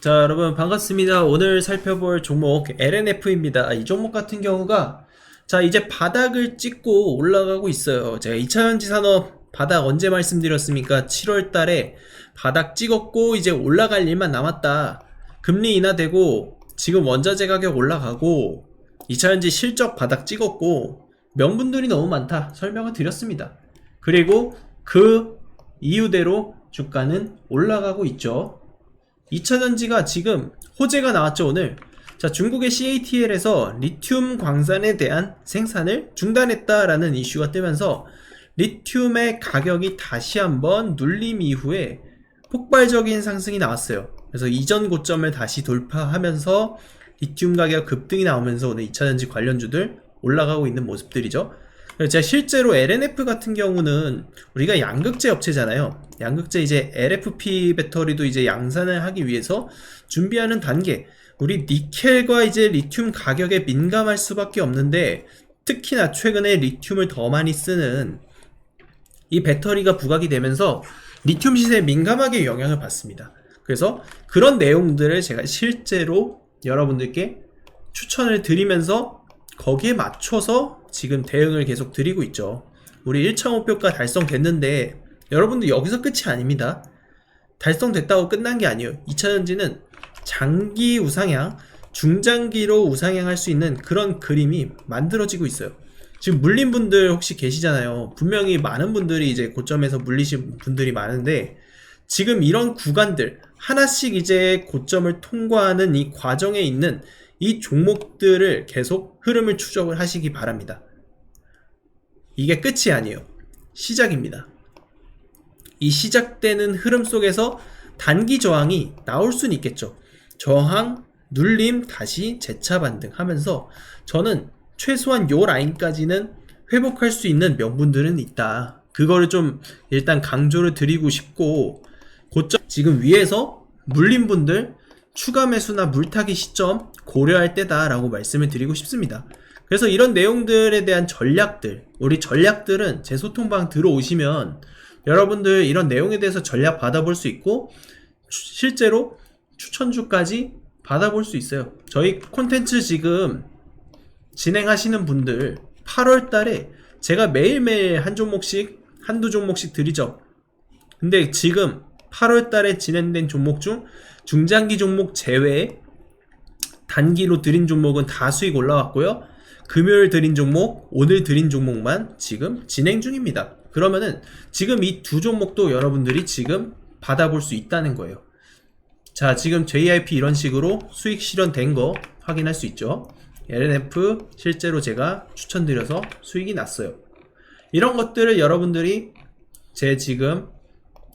자, 여러분 반갑습니다. 오늘 살펴볼 종목 LNF입니다. 이 종목 같은 경우가 자, 이제 바닥을 찍고 올라가고 있어요. 제가 2차전지 산업 바닥 언제 말씀드렸습니까? 7월 달에 바닥 찍었고 이제 올라갈 일만 남았다. 금리 인하되고 지금 원자재 가격 올라가고 2차전지 실적 바닥 찍었고 명분들이 너무 많다. 설명을 드렸습니다. 그리고 그 이유대로 주가는 올라가고 있죠. 2차전지가 지금 호재가 나왔죠 오늘. 자 중국의 CATL에서 리튬 광산에 대한 생산을 중단했다라는 이슈가 뜨면서 리튬의 가격이 다시 한번 눌림 이후에 폭발적인 상승이 나왔어요. 그래서 이전 고점을 다시 돌파하면서 리튬 가격 급등이 나오면서 오늘 2차전지 관련주들 올라가고 있는 모습들이죠 제가 실제로 LNF 같은 경우는 우리가 양극재 업체잖아요. 양극재 이제 LFP 배터리도 이제 양산을 하기 위해서 준비하는 단계. 우리 니켈과 이제 리튬 가격에 민감할 수밖에 없는데 특히나 최근에 리튬을 더 많이 쓰는 이 배터리가 부각이 되면서 리튬 시세에 민감하게 영향을 받습니다. 그래서 그런 내용들을 제가 실제로 여러분들께 추천을 드리면서 거기에 맞춰서 지금 대응을 계속 드리고 있죠. 우리 1차 목표가 달성됐는데 여러분들 여기서 끝이 아닙니다. 달성됐다고 끝난 게 아니에요. 2차 전지는 장기 우상향, 중장기로 우상향할 수 있는 그런 그림이 만들어지고 있어요. 지금 물린 분들 혹시 계시잖아요. 분명히 많은 분들이 이제 고점에서 물리신 분들이 많은데 지금 이런 구간들 하나씩 이제 고점을 통과하는 이 과정에 있는 이 종목들을 계속 흐름을 추적을 하시기 바랍니다. 이게 끝이 아니에요. 시작입니다. 이 시작되는 흐름 속에서 단기 저항이 나올 수는 있겠죠. 저항, 눌림, 다시 재차 반등 하면서 저는 최소한 요 라인까지는 회복할 수 있는 명분들은 있다. 그거를 좀 일단 강조를 드리고 싶고 고점 지금 위에서 물린 분들 추가 매수나 물타기 시점 고려할 때다라고 말씀을 드리고 싶습니다. 그래서 이런 내용들에 대한 전략들, 우리 전략들은 제 소통방 들어오시면 여러분들 이런 내용에 대해서 전략 받아볼 수 있고 추- 실제로 추천주까지 받아볼 수 있어요. 저희 콘텐츠 지금 진행하시는 분들 8월 달에 제가 매일매일 한 종목씩 한두 종목씩 드리죠. 근데 지금 8월 달에 진행된 종목 중 중장기 종목 제외에 단기로 드린 종목은 다 수익 올라왔고요. 금요일 드린 종목, 오늘 드린 종목만 지금 진행 중입니다. 그러면은 지금 이 두 종목도 여러분들이 지금 받아볼 수 있다는 거예요. 자, 지금 JIP 이런 식으로 수익 실현된 거 확인할 수 있죠. LNF 실제로 제가 추천드려서 수익이 났어요. 이런 것들을 여러분들이 제 지금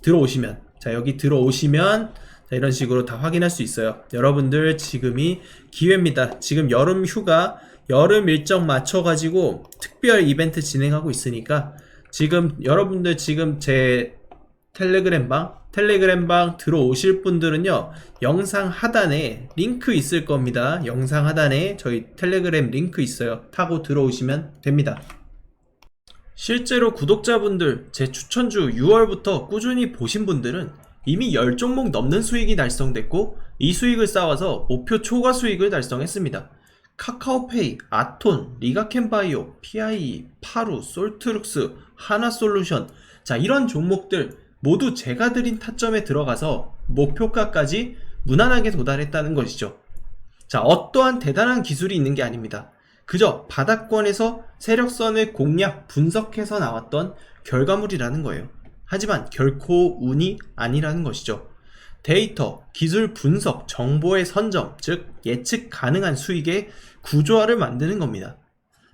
들어오시면 자 여기 들어오시면 자, 이런 식으로 다 확인할 수 있어요. 여러분들 지금이 기회입니다. 지금 여름 휴가 여름 일정 맞춰 가지고 특별 이벤트 진행하고 있으니까 지금 여러분들 지금 제 텔레그램방 텔레그램방 들어오실 분들은요 영상 하단에 링크 있을 겁니다. 영상 하단에 저희 텔레그램 링크 있어요. 타고 들어오시면 됩니다. 실제로 구독자분들 제 추천주 6월부터 꾸준히 보신 분들은 이미 10종목 넘는 수익이 달성됐고 이 수익을 쌓아서 목표 초과 수익을 달성했습니다. 카카오페이, 아톤, 리가켄바이오, PIE, 파루, 솔트룩스, 하나솔루션 자 이런 종목들 모두 제가 드린 타점에 들어가서 목표가까지 무난하게 도달했다는 것이죠. 자, 어떠한 대단한 기술이 있는 게 아닙니다. 그저 바닥권에서 세력선을 공략, 분석해서 나왔던 결과물이라는 거예요. 하지만 결코 운이 아니라는 것이죠. 데이터, 기술 분석, 정보의 선점, 즉 예측 가능한 수익의 구조화를 만드는 겁니다.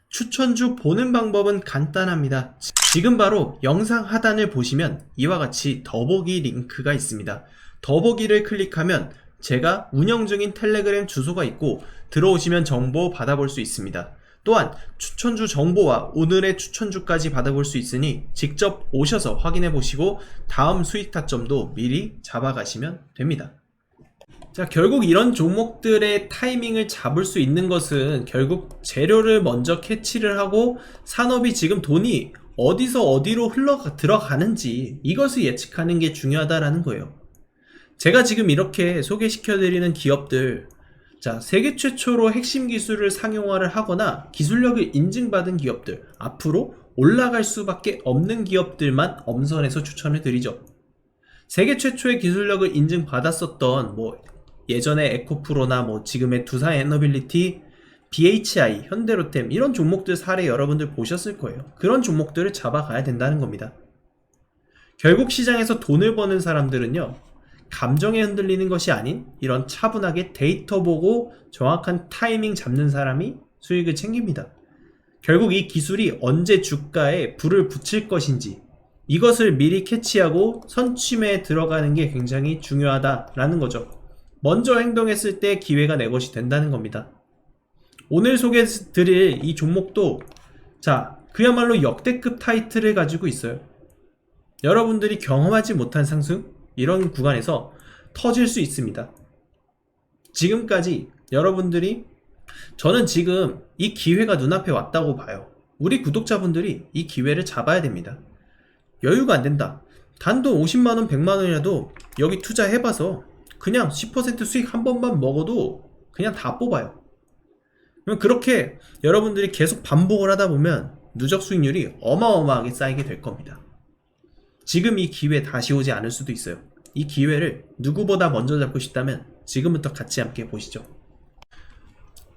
추천주 보는 방법은 간단합니다. 지금 바로 영상 하단을 보시면 이와 같이 더보기 링크가 있습니다. 더보기를 클릭하면 제가 운영 중인 텔레그램 주소가 있고 들어오시면 정보 받아볼 수 있습니다. 또한 추천주 정보와 오늘의 추천주까지 받아볼 수 있으니 직접 오셔서 확인해 보시고 다음 수익 타점도 미리 잡아가시면 됩니다. 자, 결국 이런 종목들의 타이밍을 잡을 수 있는 것은 결국 재료를 먼저 캐치를 하고 산업이 지금 돈이 어디서 어디로 흘러 들어가는지 이것을 예측하는 게 중요하다라는 거예요. 제가 지금 이렇게 소개시켜드리는 기업들, 자, 세계 최초로 핵심 기술을 상용화를 하거나 기술력을 인증받은 기업들, 앞으로 올라갈 수밖에 없는 기업들만 엄선해서 추천을 드리죠. 세계 최초의 기술력을 인증받았었던 뭐 예전에 에코프로나 뭐 지금의 두산 에너빌리티, BHI, 현대로템 이런 종목들 사례 여러분들 보셨을 거예요. 그런 종목들을 잡아가야 된다는 겁니다. 결국 시장에서 돈을 버는 사람들은요. 감정에 흔들리는 것이 아닌 이런 차분하게 데이터 보고 정확한 타이밍 잡는 사람이 수익을 챙깁니다. 결국 이 기술이 언제 주가에 불을 붙일 것인지 이것을 미리 캐치하고 선취매에 들어가는 게 굉장히 중요하다라는 거죠. 먼저 행동했을 때 기회가 내 것이 된다는 겁니다. 오늘 소개드릴 이 종목도 자 그야말로 역대급 타이틀을 가지고 있어요. 여러분들이 경험하지 못한 상승 이런 구간에서 터질 수 있습니다. 지금까지 여러분들이 저는 지금 이 기회가 눈앞에 왔다고 봐요. 우리 구독자분들이 이 기회를 잡아야 됩니다. 여유가 안 된다. 단돈 50만원, 100만원이라도 여기 투자해봐서 그냥 10% 수익 한 번만 먹어도 그냥 다 뽑아요. 그럼 그렇게 여러분들이 계속 반복을 하다 보면 누적 수익률이 어마어마하게 쌓이게 될 겁니다. 지금 이 기회 다시 오지 않을 수도 있어요. 이 기회를 누구보다 먼저 잡고 싶다면 지금부터 같이 함께 보시죠.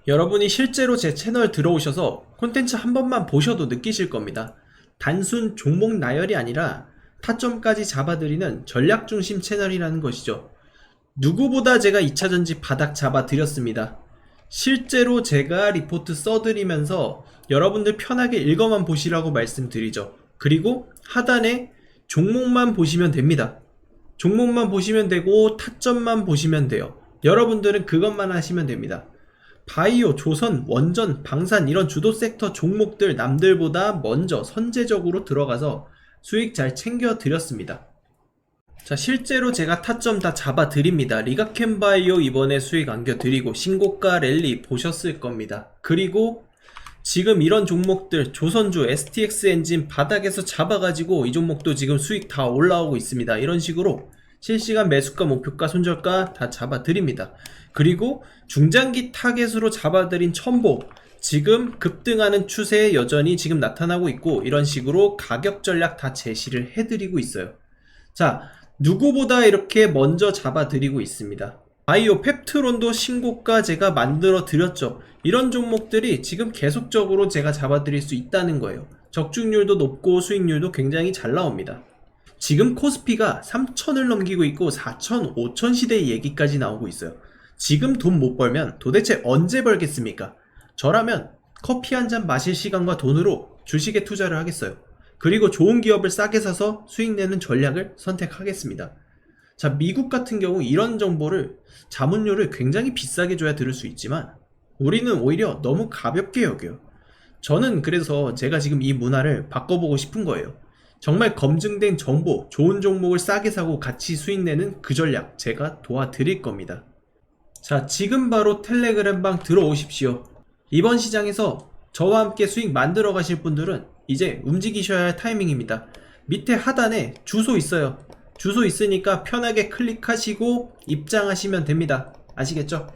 여러분이 실제로 제 채널 들어오셔서 콘텐츠 한 번만 보셔도 느끼실 겁니다. 단순 종목 나열이 아니라 타점까지 잡아드리는 전략 중심 채널이라는 것이죠. 누구보다 제가 2차전지 바닥 잡아드렸습니다. 실제로 제가 리포트 써드리면서 여러분들 편하게 읽어만 보시라고 말씀드리죠. 그리고 하단에 종목만 보시면 됩니다. 종목만 보시면 되고 타점만 보시면 돼요. 여러분들은 그것만 하시면 됩니다. 바이오, 조선, 원전, 방산 이런 주도 섹터 종목들 남들보다 먼저 선제적으로 들어가서 수익 잘 챙겨 드렸습니다. 자, 실제로 제가 타점 다 잡아 드립니다. 리가캠 바이오 이번에 수익 안겨 드리고 신고가 랠리 보셨을 겁니다. 그리고 지금 이런 종목들 조선주, STX 엔진 바닥에서 잡아가지고 이 종목도 지금 수익 다 올라오고 있습니다. 이런 식으로 실시간 매수가, 목표가, 손절가 다 잡아드립니다. 그리고 중장기 타겟으로 잡아드린 첨보 지금 급등하는 추세에 여전히 지금 나타나고 있고 이런 식으로 가격 전략 다 제시를 해드리고 있어요. 자, 누구보다 이렇게 먼저 잡아드리고 있습니다. 바이오 펩트론도 신고가 제가 만들어 드렸죠. 이런 종목들이 지금 계속적으로 제가 잡아드릴 수 있다는 거예요. 적중률도 높고 수익률도 굉장히 잘 나옵니다. 지금 코스피가 3천을 넘기고 있고 4천, 5천 시대의 얘기까지 나오고 있어요. 지금 돈 못 벌면 도대체 언제 벌겠습니까? 저라면 커피 한 잔 마실 시간과 돈으로 주식에 투자를 하겠어요. 그리고 좋은 기업을 싸게 사서 수익 내는 전략을 선택하겠습니다. 자, 미국 같은 경우 이런 정보를 자문료를 굉장히 비싸게 줘야 들을 수 있지만 우리는 오히려 너무 가볍게 여겨요. 저는 그래서 제가 지금 이 문화를 바꿔보고 싶은 거예요. 정말 검증된 정보, 좋은 종목을 싸게 사고 같이 수익 내는 그 전략 제가 도와드릴 겁니다. 자, 지금 바로 텔레그램방 들어오십시오. 이번 시장에서 저와 함께 수익 만들어 가실 분들은 이제 움직이셔야 할 타이밍입니다. 밑에 하단에 주소 있어요. 주소 있으니까 편하게 클릭하시고 입장하시면 됩니다. 아시겠죠?